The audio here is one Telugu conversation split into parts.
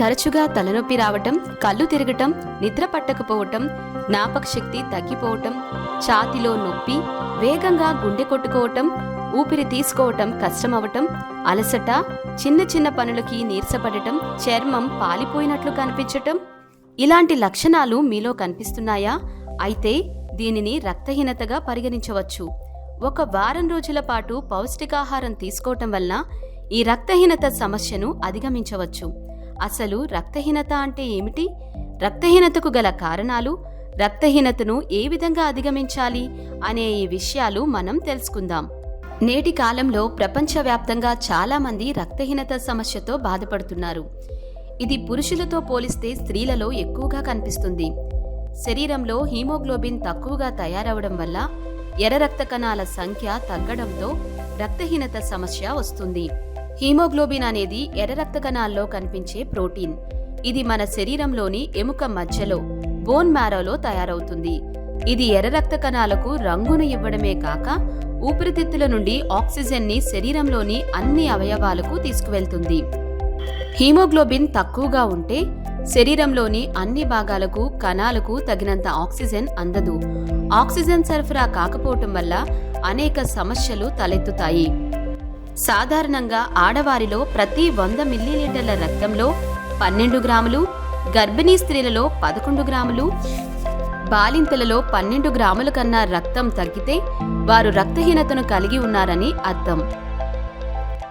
తరచుగా తలనొప్పి రావటం కళ్ళు తిరగటం నిద్ర పట్టకపోవటం జ్ఞాపక శక్తి తగ్గిపోవటం ఛాతిలో నొప్పి వేగంగా గుండె కొట్టుకోవటం ఊపిరి తీసుకోవటం కష్టమవటం అలసట చిన్న చిన్న పనులకి నీరసపడటం చర్మం పాలిపోయినట్లు కనిపించటం. ఇలాంటి లక్షణాలు మీలో కనిపిస్తున్నాయా? అయితే దీనిని రక్తహీనతగా పరిగణించవచ్చు. ఒక వారం రోజుల పాటు పౌష్టికాహారం తీసుకోవటం వల్ల ఈ రక్తహీనత సమస్యను అధిగమించవచ్చు. అసలు రక్తహీనత అంటే ఏమిటి? రక్తహీనతకు గల కారణాలు రక్తహీనతను ఏ విధంగా అధిగమించాలి అనే ఈ విషయాలు మనం తెలుసుకుందాం. నేటి కాలంలో ప్రపంచవ్యాప్తంగా చాలామంది రక్తహీనత సమస్యతో బాధపడుతున్నారు. ఇది పురుషులతో పోలిస్తే స్త్రీలలో ఎక్కువగా కనిపిస్తుంది. శరీరంలో హీమోగ్లోబిన్ తక్కువగా తయారవడం వల్ల ఎర్ర రక్త కణాల సంఖ్య తగ్గడంతో రక్తహీనత సమస్య వస్తుంది. హీమోగ్లోబిన్ అనేది ఎర్ర రక్త కణాల్లో కనిపించే ప్రోటీన్. ఇది మన శరీరంలోని ఎముక మధ్యలో బోన్ మ్యారోలో తయారవుతుంది. ఇది ఎర్ర రక్త కణాలకు రంగును ఇవ్వడమే కాక ఊపిరితిత్తుల నుండి ఆక్సిజన్ని శరీరంలోని అన్ని అవయవాలకు తీసుకువెళ్తుంది. హీమోగ్లోబిన్ తక్కువగా ఉంటే శరీరంలోని అన్ని భాగాలకు కణాలకు తగినంత ఆక్సిజన్ అందదు. ఆక్సిజన్ సరఫరా కాకపోవటం వల్ల అనేక సమస్యలు తలెత్తుతాయి. సాధారణంగా ఆడవారిలో ప్రతి వంద మిల్లీలీటర్ల రక్తంలో పన్నెండు గ్రాములు గర్భిణీ స్త్రీలలో పదకొండు గ్రాములు బాలింతలలో పన్నెండు గ్రాముల కన్నా రక్తం తగ్గితే వారు రక్తహీనతను కలిగి ఉన్నారని అర్థం.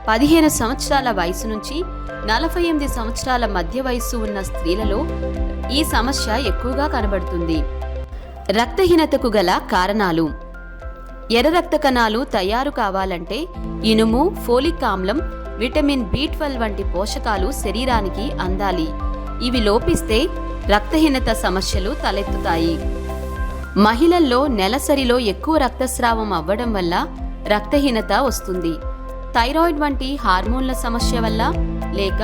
పదిహేను సంవత్సరాల వయసు నుంచి నలభై ఎనిమిది సంవత్సరాల మధ్య వయస్సు ఉన్న స్త్రీలలో ఈ సమస్య ఎక్కువగా కనబడుతుంది. రక్తహీనతకు గల కారణాలు. ఎర్ర రక్త కణాలు తయారు కావాలంటే ఇనుము ఫోలిక్ ఆమ్లం విటమిన్ బి ట్వెల్వ్ వంటి పోషకాలు శరీరానికి అందాలి. ఇవి లోపిస్తే రక్తహీనత సమస్యలు తలెత్తుతాయి. మహిళల్లో నెలసరిలో ఎక్కువ రక్తస్రావం అవ్వడం వల్ల రక్తహీనత వస్తుంది. థైరాయిడ్ వంటి హార్మోన్ల సమస్య వల్ల లేక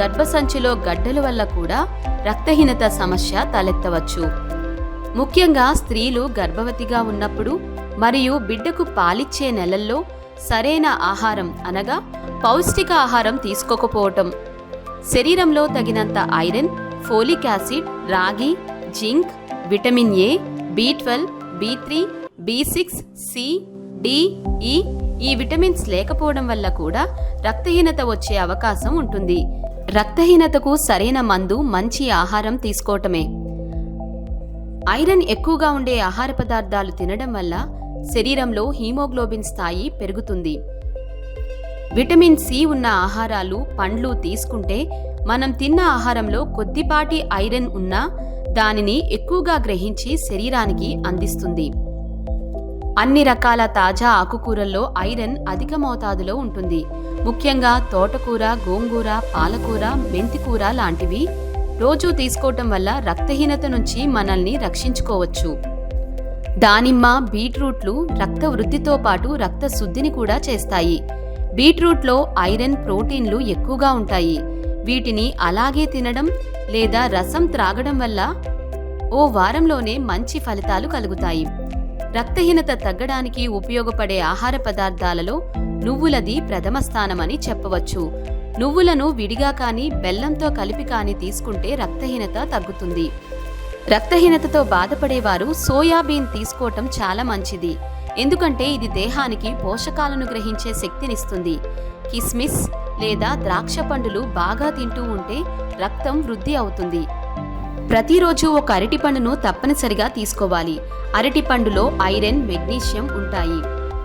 గర్భసంచిలో గడ్డల వల్ల కూడా రక్తహీనత సమస్య తలెత్తవచ్చు. ముఖ్యంగా స్త్రీలు గర్భవతిగా ఉన్నప్పుడు మరియు బిడ్డకు పాలిచ్చే నెలల్లో సరైన ఆహారం అనగా పౌష్టిక ఆహారం తీసుకోకపోవటం. శరీరంలో తగినంత ఐరన్ ఫోలిక్ యాసిడ్ రాగి zinc vitamin A B twelve B three B six C D E ఈ విటమిన్స్ లేకపోవడం వల్ల కూడా రక్తహీనత వచ్చే అవకాశం ఉంటుంది. రక్తహీనతకు సరైన మందు మంచి ఆహారం తీసుకోవటమే. ఐరన్ ఎక్కువగా ఉండే ఆహార పదార్థాలు తినడం వల్ల శరీరంలో హీమోగ్లోబిన్ స్థాయి పెరుగుతుంది. విటమిన్ సి ఉన్న ఆహారాలు పండ్లు తీసుకుంటే మనం తిన్న ఆహారంలో కొద్దిపాటి ఐరన్ ఉన్నా దానిని ఎక్కువగా గ్రహించి శరీరానికి అందిస్తుంది. అన్ని రకాల తాజా ఆకుకూరల్లో ఐరన్ అధిక మోతాదులో ఉంటుంది. ముఖ్యంగా తోటకూర గోంగూర పాలకూర మెంతికూర లాంటివి రోజూ తీసుకోవటం వల్ల రక్తహీనత నుంచి మనల్ని రక్షించుకోవచ్చు. దానిమ్మ బీట్రూట్లు రక్త వృద్ధితో పాటు రక్త శుద్ధిని కూడా చేస్తాయి. బీట్రూట్లో ఐరన్ ప్రోటీన్లు ఎక్కువగా ఉంటాయి. వీటిని అలాగే తినడం లేదా రసం త్రాగడం వల్ల ఓ వారంలోనే మంచి ఫలితాలు కలుగుతాయి. రక్తహీనత తగ్గడానికి ఉపయోగపడే ఆహార పదార్థాలలో నువ్వులది ప్రథమ స్థానమని చెప్పవచ్చు. నువ్వులను విడిగా కానీ బెల్లంతో కలిపి కానీ తీసుకుంటే రక్తహీనత తగ్గుతుంది. రక్తహీనతతో బాధపడేవారు సోయాబీన్ తీసుకోవటం చాలా మంచిది. ఎందుకంటే ఇది దేహానికి పోషకాలను గ్రహించే శక్తినిస్తుంది. కిస్మిస్ లేదా ద్రాక్ష పండులు బాగా తింటూ ఉంటే రక్తం వృద్ధి అవుతుంది. ప్రతిరోజు ఒక అరటిపండును తప్పనిసరిగా తీసుకోవాలి. అరటిపండులో ఐరన్ మెగ్నీషియం ఉంటాయి.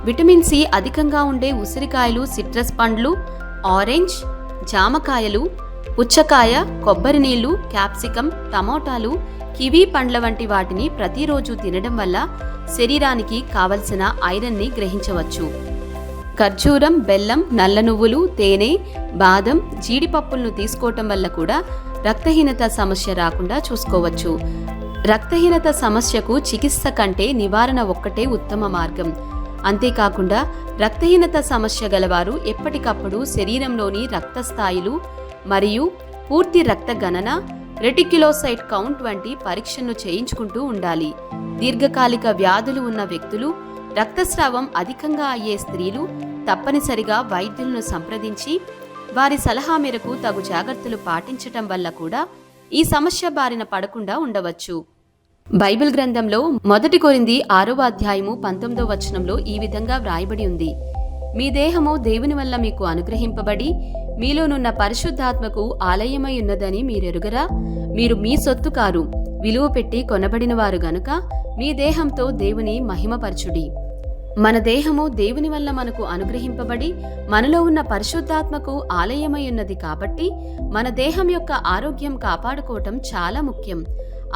విటమిన్ సి అధికంగా ఉండే ఉసిరికాయలు సిట్రస్ పండ్లు ఆరెంజ్ జామకాయలు పుచ్చకాయ కొబ్బరి నీళ్ళు క్యాప్సికం టమోటాలు కివీ పండ్ల వంటి వాటిని ప్రతిరోజు తినడం వల్ల శరీరానికి కావలసిన ఐరన్ని గ్రహించవచ్చు. ఖర్జూరం బెల్లం నల్ల నువ్వులు తేనె బాదం జీడిపప్పులను తీసుకోవటం వల్ల కూడా రక్తహీనత సమస్య రాకుండా చూసుకోవచ్చు. రక్తహీనత సమస్యకు చికిత్స కంటే నివారణ ఒక్కటే ఉత్తమ మార్గం. అంతేకాకుండా రక్తహీనత సమస్య గలవారు ఎప్పటికప్పుడు శరీరంలోని రక్త స్థాయిలు మరియు పూర్తి రక్త గణన రెటిక్యులోసైట్ కౌంట్ వంటి పరీక్షను చేయించుకుంటూ ఉండాలి. దీర్ఘకాలిక వ్యాధులు ఉన్న వ్యక్తులు రక్తస్రావం అధికంగా అయ్యే స్త్రీలు తప్పనిసరిగా వైద్యులను సంప్రదించి వారి సలహా మేరకు తగు జాగ్రత్తలు పాటించటం వల్ల కూడా ఈ సమస్య బారిన పడకుండా ఉండవచ్చు. బైబిల్ గ్రంథంలో మొదటి కొరింది ఆరవ అధ్యాయము పంతొమ్మిదో వచనంలో ఈ విధంగా వ్రాయబడి ఉంది. మీ దేహము దేవుని వల్ల మీకు అనుగ్రహింపబడి మీలోనున్న పరిశుద్ధాత్మకు ఆలయమై ఉన్నదని మీరెరుగరా? మీరు మీ సొత్తు కారు విలువ పెట్టి కొనబడిన వారు గనుక మీ దేహంతో దేవుని మహిమపరచుడి. మన దేహము దేవుని వల్ల మనకు అనుగ్రహింపబడి మనలో ఉన్న పరిశుద్ధాత్మకు ఆలయమై ఉన్నది కాబట్టి మన దేహం యొక్క ఆరోగ్యం కాపాడుకోవటం చాలా ముఖ్యం.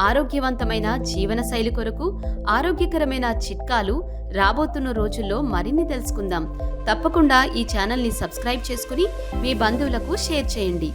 ఆరోగ్యవంతమైన జీవనశైలి కొరకు ఆరోగ్యకరమైన చిట్కాలు రాబోతున్న రోజుల్లో మరిన్ని తెలుసుకుందాం. తప్పకుండా ఈ ఛానల్ని సబ్స్క్రైబ్ చేసుకుని మీ బంధువులకు షేర్ చేయండి.